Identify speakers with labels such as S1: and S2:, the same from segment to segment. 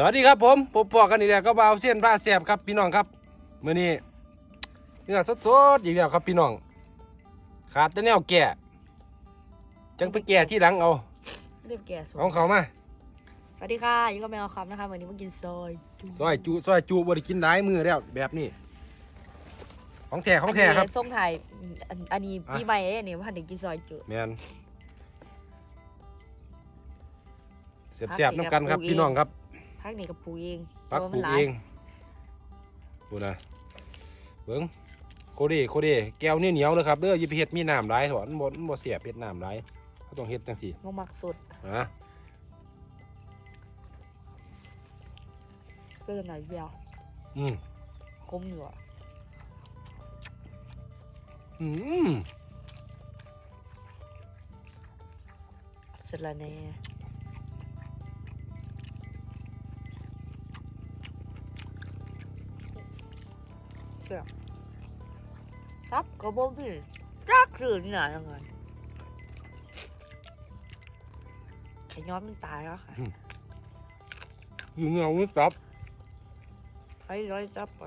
S1: สวัสดีครับผมผมปอกันอีกแล้วก็บ่าวเส้นบ้าแสบครับพี่น้องครับมื้อนี้เนื้อสดๆอีกแล้วครับพี่น้องขาดแต่แนวแก่จังไปแก่ที่หลังเอา
S2: เรียบแก่สวย
S1: เอาเขามา
S2: สวัสดีค่ะอยู่กับแมวคำนะคะวันนี้มากินซอยจุ
S1: ซอยจุซอยจุบ่ได้กินหลายมือแล้วแบบนี้ ของแท้ของแท้ครับ
S2: นนี้ส่งถ่ายอันอันนี้
S1: อะ
S2: ปีใหม่เอ้ยนี่ว่าเด็กกินซอยจุ
S1: แมนเสียบๆน้ำกันครับพี่น้องครับ
S2: พักนี่กับปูเอง
S1: ปัก
S2: พราะ
S1: ปลู
S2: ว่ากมันหลา
S1: เอยงดูนะเบิ้งโคเดโคเดแก้วนี่เหนียวเลยครับเด้ออย่าไปเฮ็ดมีน้ำหลายถอนบ่มันบ่เสียบเฮ็ดน้ำหลายเขาต้องเฮ็ดจังซี่
S2: งมักสุด
S1: ฮะ
S2: เกินหน่อยเดียว
S1: อืม
S2: คมอยู่อะ
S1: อืม
S2: สละแหน่ เจ้าครับก็บ่มีจักสื่อนี่นะยังไงขย้อนมันตายแล้วค่ะ
S1: อยู่เงาไม่ตับ
S2: ให้ร้อยจับไป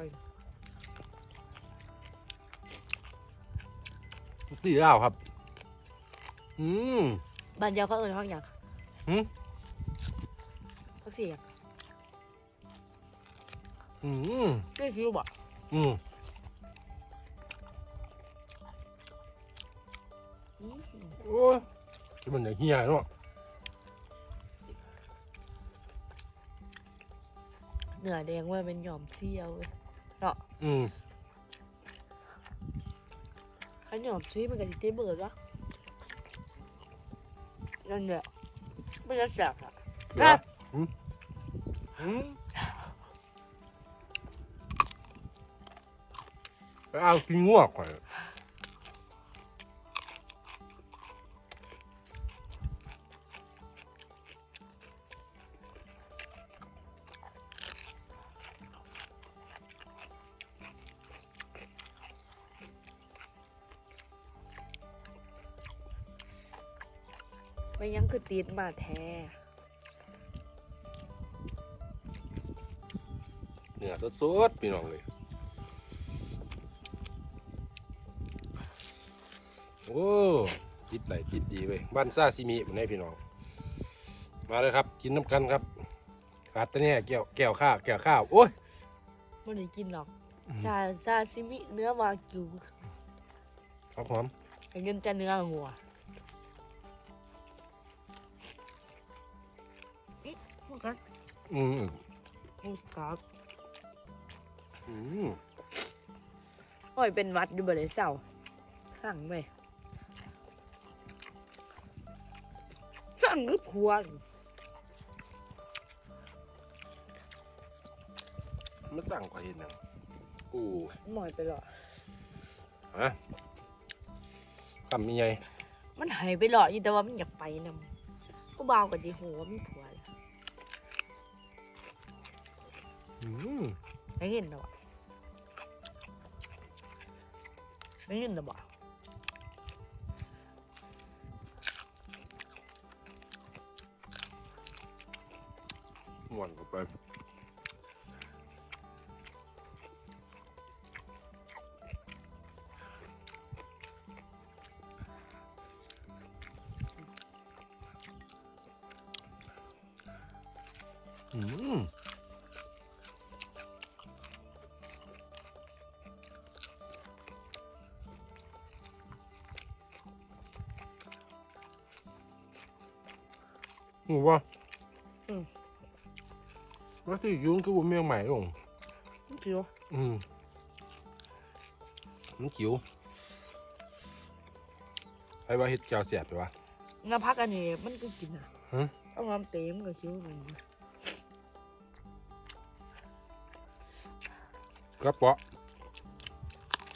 S1: ตีแล้วครับ อืม
S2: บ้านเดียวก็เอินห้องอย่าง
S1: หืม
S2: พักเสียง
S1: อืม
S2: ได้คิวบ่
S1: อืม
S2: อ้
S1: ยมันอย่างเฮียเนาะ
S2: เหนือแดงเว่าเป็นหย่อมเซี่ยวเว้ย
S1: อืม
S2: ถ้าหย่อมซี่มันก็จะเต็มเบิดวะนั่นแหละไม่จะแสบอะ
S1: เดี๋ยวอืมอืมไปเอากินงวกก่อน
S2: ไม่ยังคือตีดมาแท้
S1: เนื้อสดๆพี่น้องเลย โอ้ติดไหลติดดีเว้ยบ้านซาซิมิมันให้พี่น้อง มาเลยครับ กินน้ำกันครับขาดแต่เนี่ยแก้วแก้วข้าวแก้วข้าว โอ้ย
S2: ไม่ได้กินหรอก
S1: อืม
S2: ชาซาซิมิเนื้อวากิว
S1: หอมหอม
S2: ไอ้เงินจะเนื้องัว อื
S1: ม
S2: พูดครับ
S1: อืม
S2: โอ้ยเป็นหวัดอยู่บ่เลยเศร้าสั่งไหมสั่งหรือพวง
S1: มาสั่งกว่าเห็นนังโอ้
S2: หมอยไปหรอ
S1: ฮะคำมีไง
S2: มันหายไปหรออยู่แต่ว่ามันอยากไปนำก็บ่าวกับจีโหว่ามีผัวแล้ว ไม่เห็นหรอวะไม่เห็นหรอบ่
S1: ม่วนเข้าไปอืม หูว่าว่าที่ยุ้งคือบุเมียงใหม่ลง
S2: จิ๋ว
S1: อืมมันจิ๋วไอ้ว่าเฮ็ดแก้วเสียบไปวะ
S2: น้ำพักอันนี้มันก็กินอะ
S1: ฮะ
S2: เอาน้ำเต็มนก็คิ้วมัน
S1: กระเปาะ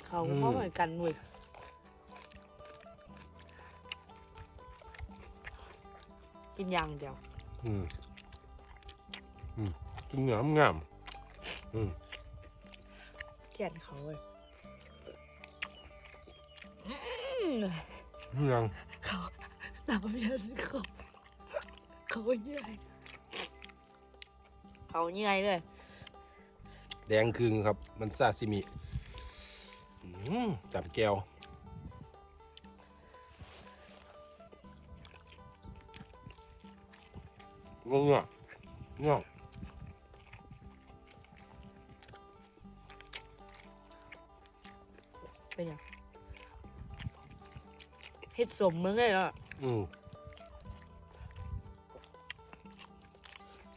S2: เขาก็เข้าเหมือนกันเว้ย กินอย่างเดียว
S1: อืมอืมกินเหนืองามอืม
S2: แขนเขาเว้ย
S1: ยัง
S2: เขาหลับเมียสิเขาเขาใหญ่เขาใหญ่เลย
S1: แดงคืงครับ มันซาซิมิอืมจับแก้ว งงอะงง
S2: เป็นยังเฮ็ดสมมึงเลยอะ
S1: อืม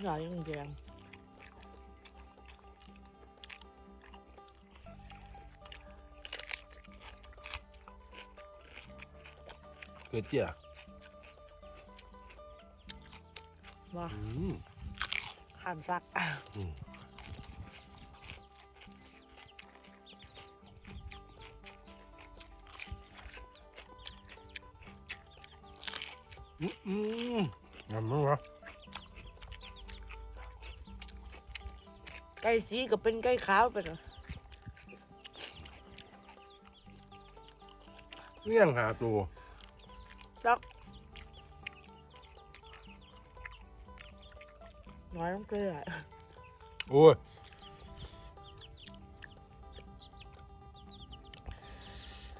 S2: หน่อยยังแดง
S1: เกิดเจี ย
S2: ว่า
S1: อืม
S2: ขันซัก
S1: อืมอืมอืมงามมั้งวะ
S2: ไก่สีก็เป็นไก่ขาวไปเลย
S1: เลี้ยงหาตัว
S2: จัก น้อยต้องเกลือ
S1: โอ้ย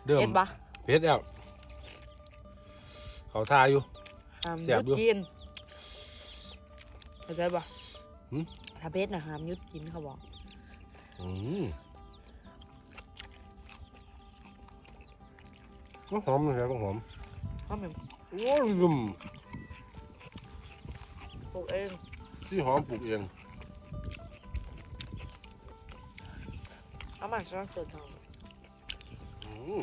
S1: เดิม
S2: เห็นปะ
S1: เพชรแล้วเขาทาอยู่
S2: ห้าม
S1: เสี
S2: ยุ
S1: ยบ
S2: ด
S1: อยู่
S2: กินเข้าใจปะ
S1: หืม
S2: ถ้าเพชรนะห้ามยุดกินเขาบอก
S1: อืมต้องหอมเลยต้องหอม
S2: เขาเหมือน
S1: โอ้ยลืม
S2: ปลูกเอง
S1: ที่หอมปลูกเอง
S2: เอามาสร้างส่วนทาง
S1: อืม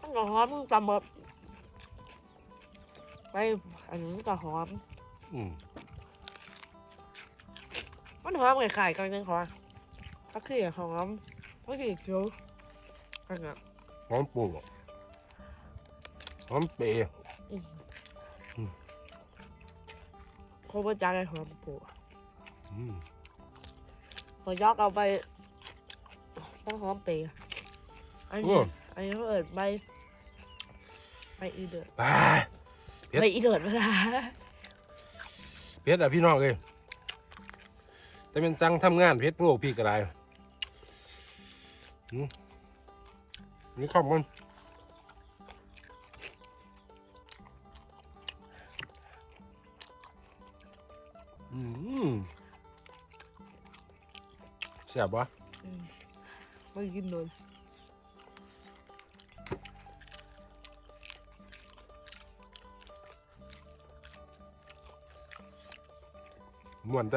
S2: มันก็หอมตำแบบไปอันนี้ก็หอม
S1: อืม
S2: มันหอมไข่ๆกันยังขอถ้าขี้หอมถ้าขี้เขียวกันอะ
S1: หอมปลูก หอมเปย์
S2: โคบจางไอ้หอมปูอะ
S1: อืม
S2: พอยอกเอาไปต้องหอมเปย์อัน
S1: โอ้
S2: นี้อันนี้เขาเอิดใบใบอีเดือด
S1: ไปเพชร
S2: ใบอีเดือดเวลา
S1: เพชรอะพี่น้องเลยแต่เป็นจังทำงานเพชรพวกพี่กระไรอืมนี่ข้าวมัน แซ่บวะ
S2: ไม่กินเลย
S1: ม่วนใจ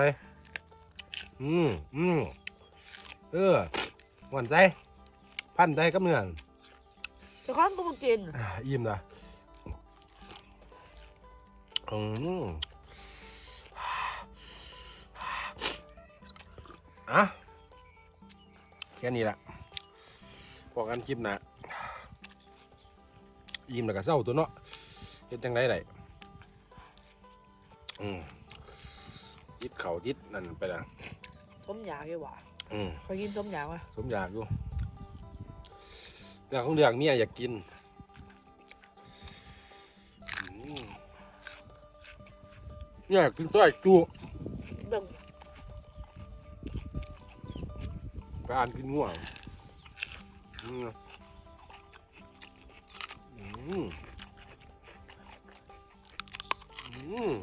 S1: อืมอืมเออม่วนใจ พันใจกับเนื้อ
S2: แต่ข้างก็มากิน
S1: อ่าอิ่มนะอืมอะ แค่นี้แหละพอกันคลิปหนะอิ่มแล้วก็เศร้าตัวเนาะเฮ็ดจังไดได้อืมยิดเข่ายิดนั่นไปละ
S2: ต้มยาดีกว่า
S1: อืม
S2: เคยกินต้มยาวะ
S1: สมอยากอยู่แต่ของเรื่องเมียอยากกินอืมเนี่ยอยากกินต้อยจู ไปอ่านกินง่วงอืมอืม